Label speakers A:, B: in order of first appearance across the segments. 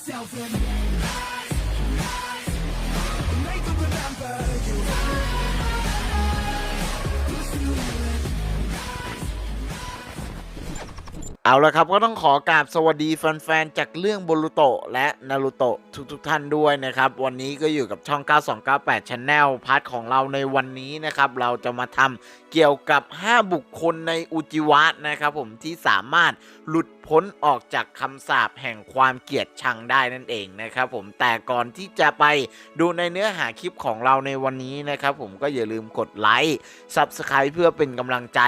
A: yourself and rise, rise, make them remember you. Push through it.
B: เอาละครับก็ต้องขอกราบสวัสดีแฟนๆ จากเรื่องบรูโตะและนารูโตะทุกๆท่านด้วยนะครับ วันนี้ก็อยู่กับช่อง 9298 Channel พาร์ทของเราในวันนี้นะครับ เราจะมาทำ เกี่ยวกับ 5 บุคคลในอุจิวะนะครับผมที่สามารถหลุดพ้นออกจากคำสาปแห่งความเกลียดชังได้นั่นเองนะครับผมแต่ก่อนที่จะไปดูในเนื้อหาคลิปของเราในวันนี้นะครับผมก็อย่าลืมกดไลค์ Subscribe เพื่อเป็นกำลังใจ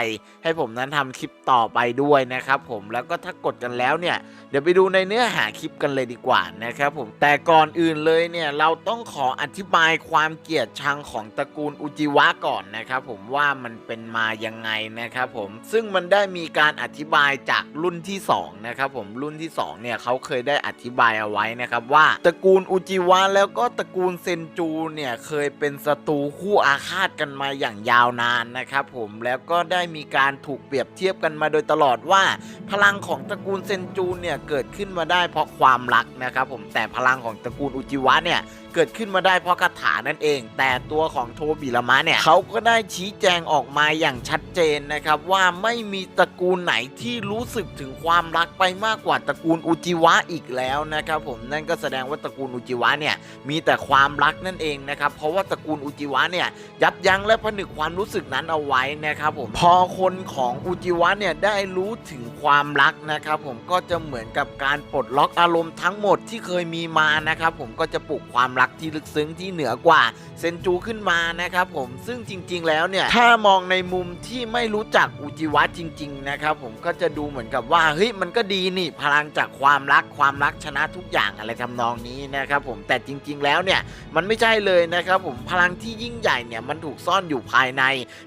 B: ให้ผมนั้นทำคลิปต่อไปด้วยนะครับผมแล้วก็ถ้ากดกันแล้วเนี่ยเดี๋ยวไปดูในเนื้อหาคลิปกันเลยดีกว่านะครับผมแต่ก่อนอื่นเลยเนี่ยเราต้องขออธิบายความเกลียดชังของตระกูลอุจิวะก่อนนะครับผมว่ามันเป็นเป็นมายังไงนะครับผมซึ่งมันได้มีการอธิบายจากรุ่นที่2นะครับผมรุ่นที่2เนี่ยเขาเคยได้อธิบายเอาไว้นะครับว่าตระกูลอุจิวะแล้วก็ตระกูลเซนจูเนี่ยเคยเป็นศัตรูคู่อาฆาตกันมาอย่างยาวนานนะครับผมแล้วก็ได้มีการถูกเปรียบเทียบกันมาโดยตลอดว่า พลังของตระกูลเซนจูเนี่ยเกิดขึ้นมาได้เพราะความรักนะครับผมแต่พลังของตระกูลอุจิวะเนี่ย เกิดขึ้นมาได้เพราะคาถานั่นเอง แต่ตัวของโทบิรามะเนี่ยเขาก็ได้ชี้แจงออกมาอย่างชัดเจนนะครับว่าไม่มีตระกูลไหนที่รู้สึกถึงความรักไปมากกว่าตระกูลอุจิวะอีกแล้วนะครับผมนั่นก็แสดงว่าตระกูลอุจิวะเนี่ยมีแต่ความรักนั่นเองนะครับเพราะว่าตระกูลอุจิวะเนี่ยยับยั้งและผนึกความรู้สึกนั้นเอาไว้นะครับผมพอคนของอุจิวะเนี่ยได้รู้ถึงความรักนะครับผมก็จะเหมือนกับการปลดล็อกอารมณ์ทั้งหมดที่เคยมีมานะครับผมก็จะปลุกความรักที่ลึกซึ้งที่เหนือกว่าเซนจูขึ้นมานะครับผมซึ่งจริง ๆ แล้วเนี่ยถ้ามองในมุมที่ไม่รู้จักอุจิวะจริง ๆ นะครับผมก็จะดูเหมือนกับว่าเฮ้ยมันก็ดีนี่พลังจากความรักความรักชนะทุกอย่างอะไรทำนองนี้นะครับผมแต่จริง ๆ แล้วเนี่ยมันไม่ใช่เลยนะครับผมพลังที่ยิ่งใหญ่เนี่ยมันถูกซ่อนอยู่ภายใน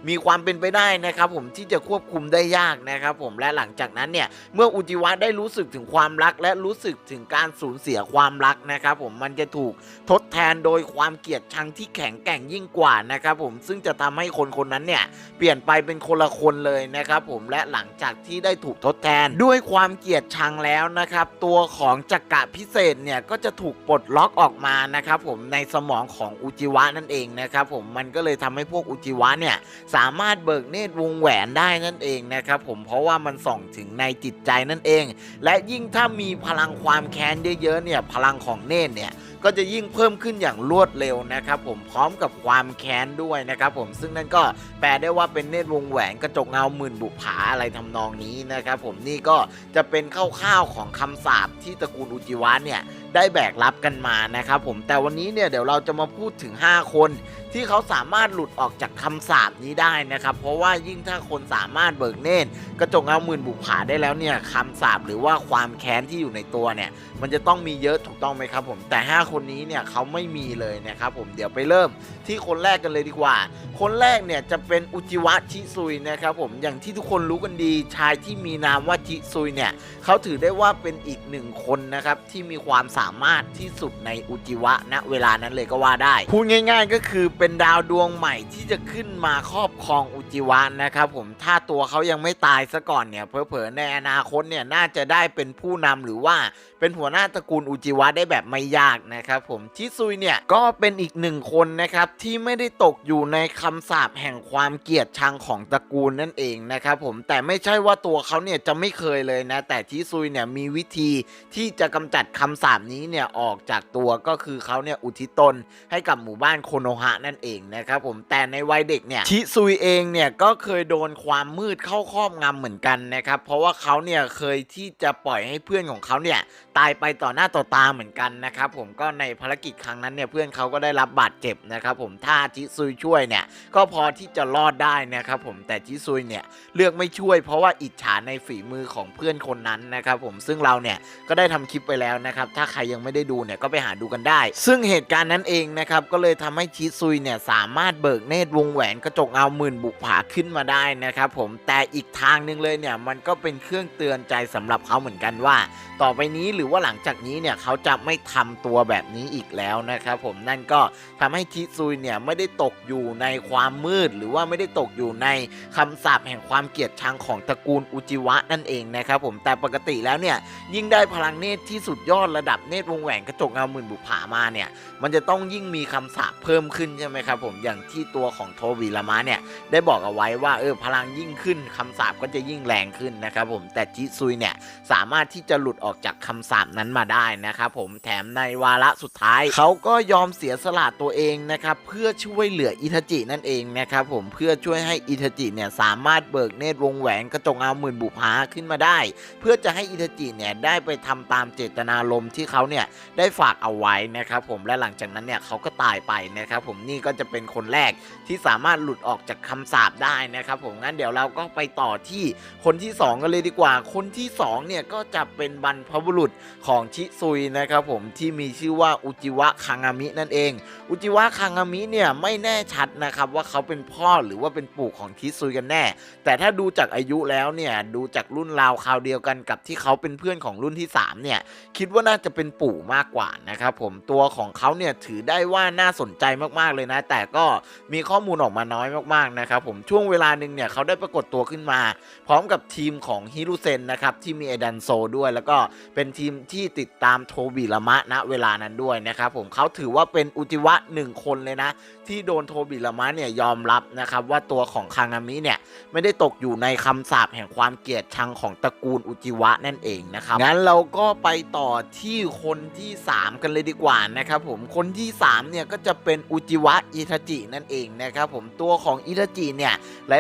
B: มีความเป็นไปได้นะครับผมที่จะควบคุมได้ยากนะครับผมและหลังจากนั้นเนี่ยเมื่ออุจิวะได้รู้สึกถึงความรักและรู้สึกถึงการสูญเสียความรักนะครับผมมันจะถูกทดแทนโดยความเกลียดชังที่แข็งแกร่งยิ่งกว่านะครับผมซึ่งจะทำให้คนคนนั้นเนี่ยเปลี่ยนไปเป็นคนละคนเลยนะครับผมและหลังจากที่ได้ถูกทดแทนด้วยความเกลียดชังแล้วนะครับตัวของจักระพิเศษเนี่ยก็จะถูกปลดล็อกออกมานะครับผมในสมองของอุจิวะนั่นเองนะครับผมมันก็เลยทำให้พวกอุจิวะเนี่ยสามารถเบิกเนตรวงแหวนได้นั่นเองนะครับผมเพราะว่ามันส่องถึงในจิตใจนั่นเอง และยิ่งถ้ามีพลังความแค้นเยอะๆเนี่ยพลังของเนตรเนี่ย ก็จะยิ่งเพิ่มขึ้นอย่างรวดเร็วนะครับผมพร้อมกับความแค้นด้วยนะครับผมซึ่งนั่นก็แปลได้ว่าเป็นเนตรวงแหวนกระจกเงาหมื่นบุปผาอะไรทำนองนี้นะครับผมนี่ก็จะเป็นคร่าวๆของคำสาปที่ตระกูลอุจิวะเนี่ย ได้แบกรับกันมานะครับผมแต่วันนี้เนี่ยเดี๋ยวเราจะมาพูดถึง 5 คน ที่เขาสามารถหลุดออกจากคำสาปนี้ได้นะครับ เพราะว่ายิ่งถ้าคนสามารถเบิกเนตรกระจกเงาหมื่นบุปผาได้แล้วเนี่ยคำสาปหรือว่าความแค้นที่อยู่ในตัวเนี่ย มันจะต้องมีเยอะถูกต้องไหมครับผมแต่ 5 คนนี้เนี่ยเขาไม่มีเลยนะครับผมเดี๋ยวไปเริ่มที่คนแรกกันเลยดีกว่า คนแรกเนี่ยจะเป็นอุจิวะชิซุยนะครับผมอย่างที่ทุกคนรู้กันดีชายที่มีนามว่าชิซุยเนี่ยเขาถือได้ว่าเป็นอีกหนึ่งคนนะครับที่มีความสาามารถที่สุดในอุจิวะณเวลานั้นเลยก็ว่าได้ พูดง่าย ๆ ก็คือเป็นดาวดวงใหม่ที่จะขึ้นมาครอบครองอุจิวะนะครับผมถ้าตัวเขายังไม่ตายซะก่อนเนี่ยเผลอๆในอนาคตเนี่ยน่าจะได้เป็นผู้นำหรือว่าเป็นหัวหน้าตระกูลอุจิวะได้แบบไม่ยากนะครับผมชิซุยเนี่ยก็เป็นอีกหนึ่งคนนะครับที่ไม่ได้ตกอยู่ในคำสาปแห่งความเกลียดชังของตระกูลนั่นเองนะครับผมแต่ไม่ใช่ว่าตัวเขาเนี่ยจะไม่เคยเลยนะแต่ชิซุยเนี่ยมีวิธีที่จะกำจัดคำสาปนี้เนี่ยออกจากตัวก็คือเขาเนี่ยอุทิศตนให้กับหมู่บ้านโคโนฮะนั่นเองนะครับผมแต่ในวัยเด็กเนี่ยชิซุยเองเนี่ยก็เคยโดนความมืดเข้าครอบงำเหมือนกันนะครับเพราะว่าเขาเนี่ยเคยที่จะปล่อยให้เพื่อนของเขาเนี่ยตายไปต่อหน้าต่อตาเหมือนกันนะครับผมก็ในภารกิจครั้งนั้นเนี่ยเพื่อนเขาก็ได้รับบาดเจ็บนะครับผมถ้าจิซุยช่วยเนี่ยก็พอที่จะรอดได้นะครับผมแต่จิซุยเนี่ยเลือกไม่ช่วยเพราะว่าอิจฉาในฝีมือของเพื่อนคนนั้นนะครับผมซึ่งเราเนี่ยก็ได้ทำคลิปไปแล้วนะครับถ้าครยังไม่ได้ดูเนี่ยก็ไปหาดูกันได้ ซึ่งเหตุการณ์นั้นเองนะครับก็เลยทำให้จิซุยเนี่ยสามารถเบิกเนตรวงแหวนกระจกเงาหมื่นบุปผาขึ้นมาได้นะครับผมแต่อีกทางหนึ่งเลยเนี่ยมันก็เป็นเครื่องเตือนใจสำหรับเขาเหมือนกันว่า ต่อไปนี้หรือว่าหลังจากนี้เนี่ยเขาจะไม่ทำตัวแบบนี้อีกแล้วนะครับผมนั่นก็ทำให้คิซุยเนี่ยไม่ได้ตกอยู่ในความมืด หรือว่าไม่ได้ตกอยู่ในคำสาปแห่งความเกลียดชังของตระกูลอุจิวะนั่นเองนะครับผมแต่ปกติแล้วเนี่ยยิ่งได้พลังเนตรที่สุดยอดระดับเนตรวงแหวนกระจกเงาหมื่นบุผามาเนี่ย มันจะต้องยิ่งมีคำสาปเพิ่มขึ้นใช่ไหมครับผมอย่างที่ตัวของโทบีลมะเนี่ยได้บอกเอาไว้ว่าเออพลังยิ่งขึ้นคำสาปก็จะยิ่งแรงขึ้นนะครับผมแต่จิซุยเนี่ยสามารถที่จะหลุดออกจากคำสาปนั้นมาได้นะครับผมแถมในวาระสุดท้าย เขาก็ยอมเสียสละตัวเองนะครับเพื่อช่วยเหลืออิทาจินั่นเองนะครับผมเพื่อช่วยให้อิทาจิเนี่ยสามารถเบิกเนตรวงแหวนกระจกเงาหมื่นบุพาขึ้นมาได้ เพื่อจะให้อิทาจิเนี่ยได้ไปทำตามเจตนารมณ์ที่เขาเนี่ยได้ฝากเอาไว้นะครับผมและหลังจากนั้นเนี่ยเขาก็ตายไปนะครับผมนี่ก็จะเป็นคนแรกที่สามารถหลุดออกจากคำสาปได้นะครับผมงั้นเดี๋ยวเราก็ไปต่อที่คนที่ 2 กันเลยดีกว่า คนที่2เนี่ยก็จะเป็นบรรพบุรุษของชิซุยนะครับผมที่มีชื่อว่าอุจิวะคางามินั่นเอง อุจิวะคางามิเนี่ยไม่แน่ชัดนะครับว่าเขาเป็นพ่อหรือว่าเป็นปู่ของชิซุยกันแน่ แต่ถ้าดูจากอายุแล้วเนี่ยดูจากรุ่นราวคราวเดียวกันกับที่เขาเป็นเพื่อนของรุ่นที่สามเนี่ยคิดว่าน่าจะเป็นปู่มากกว่านะครับผมตัวของเขาเนี่ยถือได้ว่าน่าสนใจมากๆเลยนะ แต่ก็มีข้อมูลออกมาน้อยมากๆนะครับผมช่วงเวลาหนึ่งเนี่ยเขาได้ปรากฏตัวขึ้นมา พร้อมกับทีมของฮิรุเซนนะครับที่มีไอดันโซด้วย แล้วก็เป็นทีมที่ติดตามโทบิลามะณเวลานั้นด้วยนะครับผมเขาถือว่าเป็นอุจิวะหนึ่งคนเลยนะ ที่โดนโทบิลามะเนี่ยยอมรับนะครับว่าตัวของคางามิเนี่ย ไม่ได้ตกอยู่ในคำสาปแห่งความเกลียดชังของตระกูลอุจิวะนั่นเองนะครับงั้นเราก็ไปต่อที่คนที่ 3 กันเลยดีกว่านะครับผมคนที่3เนี่ยก็จะเป็นอุจิวะอิทาจินั่นเองนะครับผมตัวของอิทาจิเนี่ย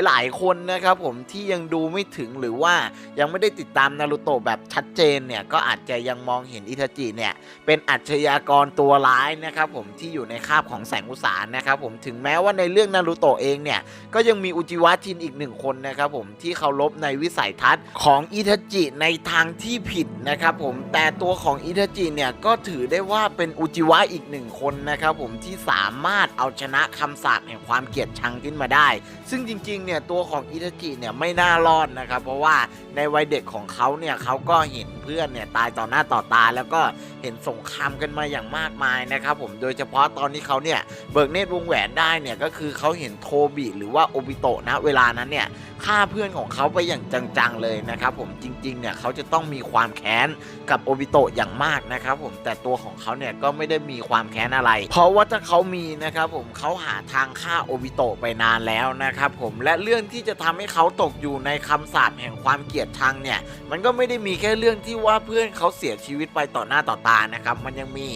B: หลาย ๆ คนนะครับผมที่ยังดูไม่ถึงหรือว่ายังไม่ได้ติดตามนารูโตะแบบชัดเจนเนี่ยก็อาจจะยังมองเห็นอิทาจิเนี่ยเป็นอัจฉริยากรตัวร้ายนะครับผมที่อยู่ในคาบของแสงอุสานะครับผมถึงแม้ว่าในเรื่องนารูโตะเองเนี่ยก็ยังมีอุจิวะชินอีกหนึ่งคนนะครับผมที่เคารพในวิสัยทัศน์ของอิทาจิในทางที่ผิดนะครับผมแต่ตัวของอิทาจิเนี่ยก็ถือได้ว่าเป็นอุจิวะอีกหนึ่งคนนะครับผมที่สามารถเอาชนะคำสาปแห่งความเกลียดชังขึ้นมาได้ ซึ่งจริงๆเนี่ยตัวของอิทาจิเนี่ยไม่น่ารอดนะครับเพราะว่าในวัยเด็กของเขาเนี่ยเขาก็เห็นเพื่อนเนี่ยตายต่อหน้าต่อตา แล้วก็เห็นสงครามกันมาอย่างมากมายนะครับผมโดยเฉพาะตอนที่เขาเนี่ยเบิกเนตรวงแหวนได้เนี่ยก็คือเขาเห็นโทบิหรือว่าโอบิโตะนะเวลานั้นเนี่ยฆ่าเพื่อนของเขาไปอย่างจังๆเลยนะครับผมจริงๆเนี่ยเขาจะต้องมีความแค้นกับโอบิโตะอย่างมากนะครับผมแต่ตัวของเขาเนี่ยก็ไม่ได้มีความแค้นอะไร เพราะว่าถ้าเขามีนะครับผมเขาหาทางฆ่าโอบิโตะไปนานแล้วนะครับผมและเรื่องที่จะทำให้เขาตกอยู่ในคำสาปแห่งความเกลียดชังเนี่ยมันก็ไม่ได้มีแค่เรื่องที่ว่าเพื่อนเขาเสียชีวิตไปต่อหน้าต่อตานะครับมันยังมี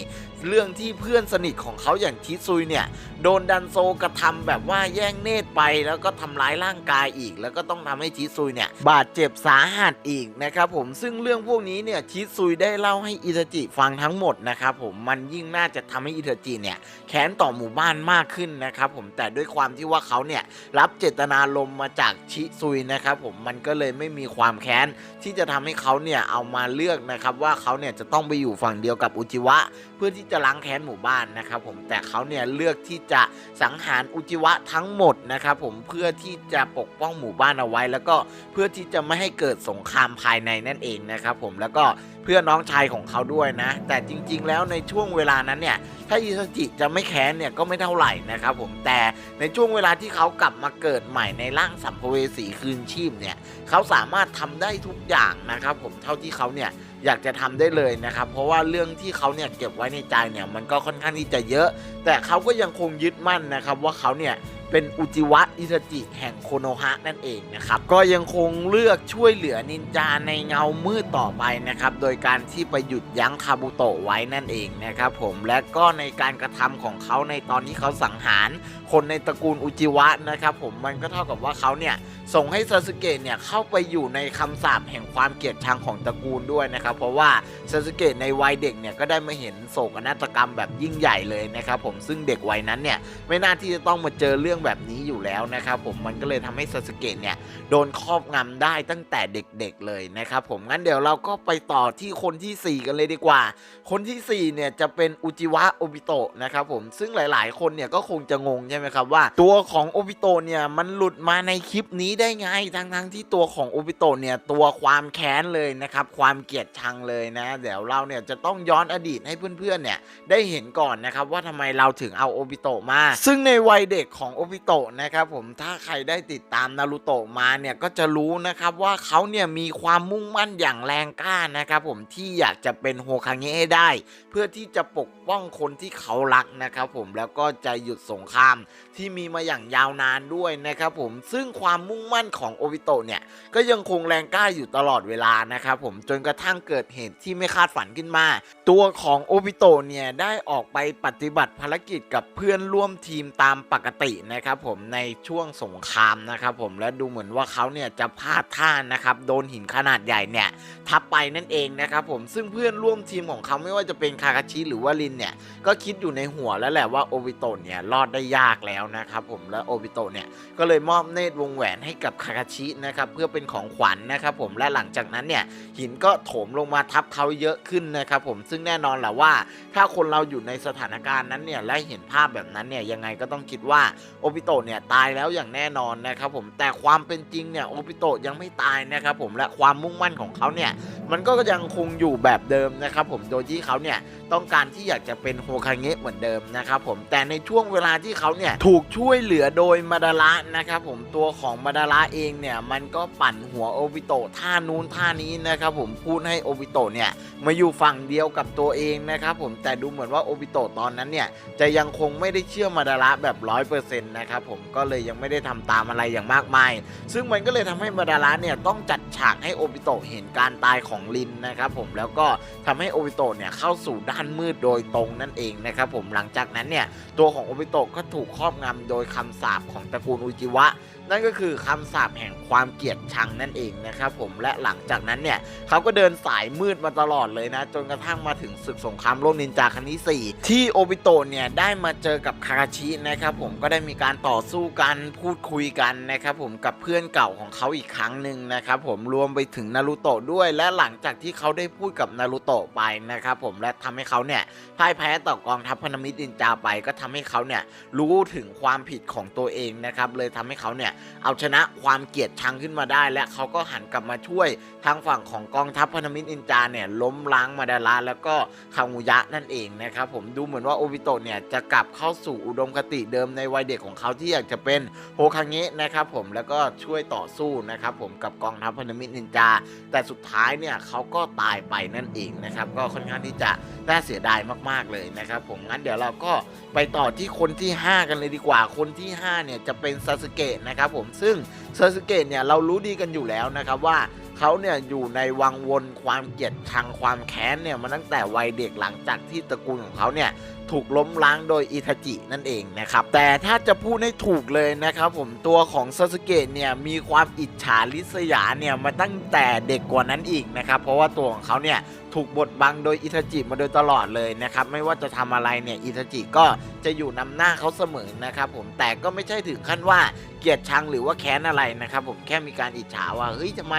B: เรื่องที่เพื่อนสนิทของเขาอย่างทิซุยเนี่ย โดนดันโซกระทำแบบว่าแย่งเนตรไปแล้วก็ทำร้ายร่างกายอีก แล้วก็ต้องทำให้ชิซุยเนี่ย บาดเจ็บสาหัสอีกนะครับผมซึ่งเรื่องพวกนี้เนี่ยชิซุยได้เล่าให้อิทาจิฟังทั้งหมดนะครับผมมันยิ่งน่าจะทำให้อิทาจิเนี่ยแค้นต่อหมู่บ้านมากขึ้นนะครับผมแต่ด้วยความที่ว่าเขาเนี่ยรับเจตนารมมาจากชิซุยนะครับผมมันก็เลยไม่มีความแค้นที่จะทำให้เขาเนี่ยเอามาเลือกนะครับว่าเขาเนี่ยจะต้องไปอยู่ฝั่งเดียวกับอุจิวะเพื่อที่จะล้างแค้นหมู่บ้านนะครับผมแต่เขาเนี่ยเลือกที่จะสังหารอุจิวะทั้งหมดนะครับผมเพื่อที่จะปกป้องหมู่บ้านเอาไว้ แล้วก็เพื่อที่จะไม่ให้เกิดสงครามภายในนั่นเองนะครับผมแล้วก็เพื่อน้องชายของเขาด้วยนะ แต่จริง ๆ แล้วในช่วงเวลานั้นเนี่ยถ้าอิซาจิจะไม่แค้นเนี่ยก็ไม่เท่าไหร่นะครับผมแต่ในช่วงเวลาที่เขากลับมาเกิดใหม่ในร่างสัมภเวสีคืนชีพเนี่ยเขาสามารถทำได้ทุกอย่างนะครับผมเท่าที่เขาเนี่ย อยากจะทำได้เลยนะครับ เพราะว่าเรื่องที่เขาเนี่ยเก็บไว้ในใจเนี่ยมันก็ค่อนข้างที่จะเยอะ แต่เขาก็ยังคงยึดมั่นนะครับว่าเขาเนี่ย เป็นอุจิวะอิทาจิแห่งโคโนฮะนั่นเองนะครับ ก็ยังคงเลือกช่วยเหลือนินจาในเงามืดต่อไปนะครับ โดยการที่ไปหยุดยั้งคาบุโตะไว้นั่นเองนะครับผมและก็ในการกระทำของเขาในตอนที่เขาสังหาร คนในตระกูลอุจิวะนะครับผมมันก็เท่ากับว่าเขาเนี่ยส่งให้ซาสึเกะเนี่ยเข้าไปอยู่ในคำสาปแห่งความเกลียดชังของตระกูลด้วยนะครับ เพราะว่าซาสึเกะในวัยเด็กเนี่ยก็ได้มาเห็นโศกนาฏกรรมแบบยิ่งใหญ่เลยนะครับผมซึ่งเด็กวัยนั้นเนี่ยไม่น่าที่จะต้องมาเจอเรื่องแบบนี้อยู่แล้วนะครับผมมันก็เลยทำให้ซาสเกะเนี่ยโดนครอบงำได้ตั้งแต่เด็กๆเลยนะครับผมงั้นเดี๋ยวเราก็ไปต่อที่คนทีสี่4 กันเลยดีกว่า คนทีสี่ 4 เนี่ยจะเป็นอุจิวะโอบิโตะนะครับผมซึ่งหลายๆ คนเนี่ยก็คงจะงงใช่ไหมครับว่า ตัวของโอบิโตะเนี่ยมันหลุดมาในคลิปนี้ได้ไงทั้งๆที่ตัวของโอบิโตะเนี่ยตัวความแค้นเลยนะครับความเกลียดชังเลยนะ เดี๋ยวเราเนี่ยจะต้องย้อนอดีตให้เพื่อนๆเนี่ยได้เห็นก่อนนะครับว่าทำไมเราถึงเอาโอบิโตะมา ซึ่งในวัยเด็กของโอบิโตะนะครับผมถ้าใครได้ติดตามนารูโตะมาเนี่ยก็จะรู้นะครับว่าเขาเนี่ยมีความมุ่งมั่นอย่างแรงกล้านะครับผมที่อยากจะเป็นโฮคาเงะให้ได้ เพื่อที่จะปกป้องคนที่เขารักนะครับผมแล้วก็จะหยุดสงครามที่มีมาอย่างยาวนานด้วยนะครับผมซึ่งความมุ่งมั่นของโอบิโตะเนี่ยก็ยังคงแรงกล้าอยู่ตลอดเวลานะครับผมจนกระทั่งเกิดเหตุที่ไม่คาดฝันขึ้นมา ตัวของโอบิโตะเนี่ยได้ออกไปปฏิบัติภารกิจกับเพื่อนร่วมทีมตามปกตินะครับผมในช่วงสงครามนะครับผมและดูเหมือนว่าเขาเนี่ยจะพลาดท่านะครับโดนหินขนาดใหญ่เนี่ยทับไปนั่นเองนะครับผมซึ่งเพื่อนร่วมทีมของเขาไม่ว่าจะเป็นคาคาชิหรือว่าลินเนี่ยก็คิดอยู่ในหัวแล้วแหละว่าโอบิโตะเนี่ยรอดได้ยากแล้วนะครับผมและโอบิโตะเนี่ยก็เลยมอบเนตรวงแหวนให้กับคาคาชินะครับเพื่อเป็นของขวัญนะครับผมและหลังจากนั้นเนี่ยหินก็โถมลงมาทับเขาเยอะขึ้นนะครับผมซึ่งแน่นอนแหละว่า ถ้าคนเราอยู่ในสถานการณ์นั้นเนี่ยและเห็นภาพแบบนั้นเนี่ยยังไงก็ต้องคิดว่าโอบิโตะเนี่ยตายแล้วอย่างแน่นอนนะครับผมแต่ความเป็นจริงเนี่ยโอบิโตะยังไม่ตายนะครับผมและความมุ่งมั่นของเขาเนี่ยมันก็ยังคงอยู่แบบเดิมนะครับผมโดยที่เขาเนี่ยต้องการที่อยากจะเป็นโฮคาเงะเหมือนเดิมนะครับผมแต่ในช่วงเวลาที่เขาเนี่ยถูกช่วยเหลือโดยมาดาระนะครับผมตัวของมาดาระเองเนี่ยมันก็ปั่นหัวโอบิโตะท่านู้นท่านี้นะครับผมพูดให้โอบิโตะเนี่ยมาอยู่ฝั่งเดียวกับตัวเองนะครับผมแต่ดูเหมือนว่าโอบิโตะตอนนั้นเนี่ยจะยังคงไม่ได้เชื่อมาดาระแบบร้อยเปอร์เซ็นต์นะครับผมก็เลยยังไม่ได้ทำตามอะไรอย่างมากมาย ซึ่งมันก็เลยทำให้มาดาระเนี่ยต้องจัดฉากให้โอบิโตะเห็นการตายของลินนะครับผมแล้วก็ทำให้โอบิโตะเนี่ยเข้าสู่ด้านมืดโดยตรงนั่นเองนะครับผมหลังจากนั้นเนี่ยตัวของโอบิโตะก็ถูกครอบงำโดยคำสาปของตระกูลอุจิวะนั่นก็คือคำสาปแห่งความเกลียดชังนั่นเองนะครับผมและหลังจากนั้นเนี่ยเขาก็เดินสายมืดมาตลอดเลยนะ จนกระทั่งมาถึงศึกสงครามโลกนินจาครั้งที่ 4 ที่โอบิโตะเนี่ยได้มาเจอกับคาคาชินะครับผมก็ได้มีการต่อสู้กันพูดคุยกันนะครับผมกับเพื่อนเก่าของเขาอีกครั้งหนึ่งนะครับผมรวมไปถึงนารูโตะด้วย และหลังจากที่เขาได้พูดกับนารูโตะไปนะครับผมและทำให้เขาเนี่ยพ่ายแพ้ต่อกองทัพพันธมิตรินจาไป ก็ทำให้เขาเนี่ยรู้ถึงความผิดของตัวเองนะครับเลยทำให้เขาเนี่ยเอาชนะความเกลียดชังขึ้นมาได้ และเขาก็หันกลับมาช่วยทางฝั่งของกองทัพพันธมิตรินจาเนี่ยล้มล้างมาดาระแล้วก็คางูยะนั่นเองนะครับผมดูเหมือนว่าโอบิโตะเนี่ยจะกลับเข้าสู่อุดมคติเดิมในวัยเด็กของเขาที่อยากจะเป็นโฮคาเงะนะครับผมแล้วก็ช่วยต่อสู้นะครับผมกับกองทัพพันธมิตรนินจา แต่สุดท้ายเนี่ยเขาก็ตายไปนั่นเองนะครับก็ค่อนข้างที่จะน่าเสียดายมาก ๆเลยนะครับผมงั้นเดี๋ยวเราก็ไปต่อที่คนที่ 5 กันเลยดีกว่า คนที่ 5 เนี่ยจะเป็นซาสึเกะนะครับผมซึ่งซาสึเกะเนี่ยเรารู้ดีกันอยู่แล้วนะครับว่าเขาเนี่ยอยู่ในวังวนความเกลียดชังความแค้นเนี่ยมาตั้งแต่วัยเด็กหลังจากที่ตระกูลของเขาเนี่ย ถูกล้มล้างโดยอิทาจินั่นเองนะครับ แต่ถ้าจะพูดให้ถูกเลยนะครับผมตัวของซาสึเกะเนี่ยมีความอิจฉาริษยาเนี่ยมาตั้งแต่เด็กกว่านั้นอีกนะครับเพราะว่าตัวของเขาเนี่ยถูกบดบังโดยอิทาจิมาโดยตลอดเลยนะครับไม่ว่าจะทำอะไรเนี่ยอิทาจิก็จะอยู่นำหน้าเขาเสมอนะครับผมแต่ก็ไม่ใช่ถึงขั้นว่าเกลียดชังหรือว่าแค้นอะไรนะครับผมแค่มีการอิจฉาว่าเฮ้ยทำไม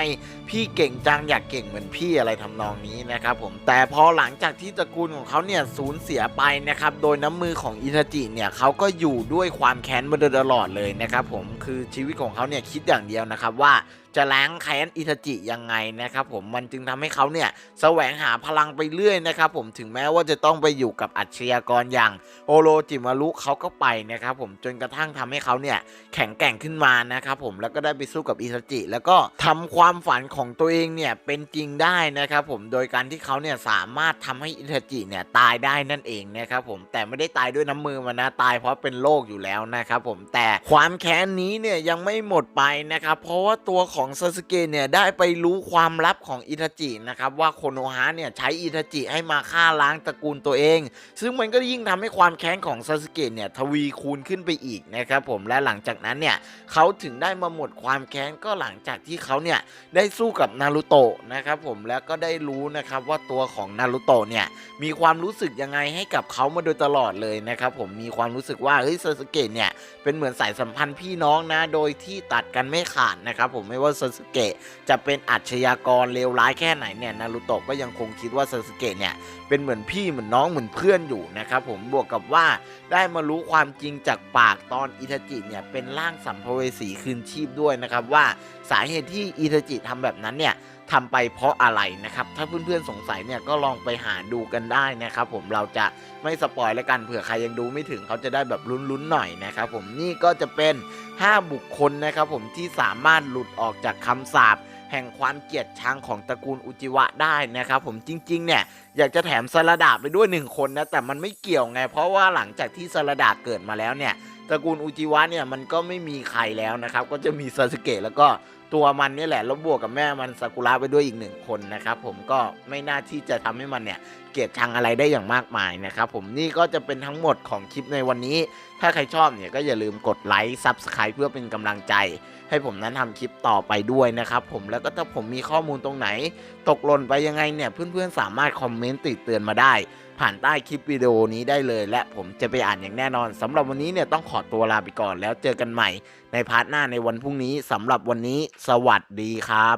B: พี่เก่งจังอยากเก่งเหมือนพี่อะไรทำนองนี้นะครับผมแต่พอหลังจากที่ตระกูลของเขาเนี่ยสูญเสียไปนะครับโดยน้ำมือของอิทาจิเนี่ยเขาก็อยู่ด้วยความแค้นมาโดยตลอดเลยนะครับผมคือชีวิตของเขาเนี่ยคิดอย่างเดียวนะครับว่าจะล้างแค้นอิทจิยังไงนะครับผมมันจึงทำให้เขาเนี่ยแสวงหาพลังไปเรื่อยนะครับผมถึงแม้ว่าจะต้องไปอยู่กับอัจฉริยกรอย่างโอโรจิมารุเขาก็ไปนะครับผมจนกระทั่งทำให้เขาเนี่ยแข็งแกร่งขึ้นมานะครับผมแล้วก็ได้ไปสู้กับอิซาจิ แล้วก็ทำความฝันของตัวเองเนี่ยเป็นจริงได้นะครับผมโดยการที่เขาเนี่ยสามารถทำให้อิซาจิเนี่ยตายได้นั่นเองนะครับผมแต่ไม่ได้ตายด้วยน้ำมือมันนะตายเพราะเป็นโรคอยู่แล้วนะครับผมแต่ความแค้นนี้เนี่ยยังไม่หมดไปนะครับเพราะว่าตัวของของซาสึเกะเนี่ยได้ไปรู้ความลับของอิทาจินะครับว่าโคโนฮะเนี่ยใช้อิทาจิให้มาฆ่าล้างตระกูลตัวเอง ซึ่งมันก็ยิ่งทำให้ความแค้นของซาสึเกะเนี่ยทวีคูณขึ้นไปอีกนะครับผมและหลังจากนั้นเนี่ยเขาถึงได้มาหมดความแค้นก็หลังจากที่เขาเนี่ยได้สู้กับนารูโตะนะครับผมแล้วก็ได้รู้นะครับว่าตัวของนารูโตะเนี่ยมีความรู้สึกยังไงให้กับเขามาโดยตลอดเลยนะครับผมมีความรู้สึกว่าเฮ้ยซาสึเกะเนี่ยเป็นเหมือนสายสัมพันธ์พี่น้องนะโดยที่ตัดกันไม่ขาดนะครับผมไม่ว่าซาสึเกะจะเป็นอัจฉริยกรเลวร้ายแค่ไหนเนี่ยนารูโตะก็ยังคงคิดว่าซาสึเกะเนี่ยเป็นเหมือนพี่เหมือนน้องเหมือนเพื่อนอยู่นะครับผมบวกกับว่าได้มารู้ความจริงจากปากตอนอิทาจิเนี่ยเป็นร่างสัมภเวสีคืนชีพด้วยนะครับว่าสาเหตุที่อิทาจิทำแบบนั้นเนี่ย ทำไปเพราะอะไรนะครับ ถ้าเพื่อนๆสงสัยเนี่ยก็ลองไปหาดูกันได้นะครับ ผมเราจะไม่สปอยแล้วกันเผื่อใครยังดูไม่ถึงเขาจะได้แบบลุ้นๆหน่อยนะครับ ผมนี่ก็จะเป็น 5 บุคคลนะครับ ผมที่สามารถหลุดออกจากคำสาปแห่งความเกลียดชังของตระกูลอุจิวะได้นะครับผมจริงๆเนี่ยอยากจะแถมสลดาไปด้วยหนึ่งคนนะแต่มันไม่เกี่ยวไง เพราะว่าหลังจากที่สลดาเกิดมาแล้วเนี่ยตระกูลอุจิวะเนี่ยมันก็ไม่มีใครแล้วนะครับ ก็จะมีซาสึเกะแล้วก็ ตัวมันนี่แหละแล้วบวกกับแม่มันซากุระไปด้วยอีกหนึ่งคนนะครับผมก็ไม่น่าที่จะทำให้มันเนี่ยเกลียดชังอะไรได้อย่างมากมายนะครับผมนี่ก็จะเป็นทั้งหมดของคลิปในวันนี้ ถ้าใครชอบเนี่ยก็อย่าลืมกดไลค์ซับสไคร b ์เพื่อเป็นกำลังใจ ให้ผมนั้นทำคลิปต่อไปด้วยนะครับผมแล้วก็ถ้าผมมีข้อมูลตรงไหน ตกหล่นไปยังไงเนี่ยเพื่อนๆสามารถคอมเมนต์ติดเตือนมาได้ ผ่านใต้คลิปวิดีโอนี้ได้เลย และผมจะไปอ่านอย่างแน่นอนสำหรับวันนี้เนี่ยต้องขอตัวลาไปก่อนแล้วเจอกันใหม่ ในพาร์ทหน้าในวันพรุ่งนี้สำหรับวันนี้ สวัสดีครับ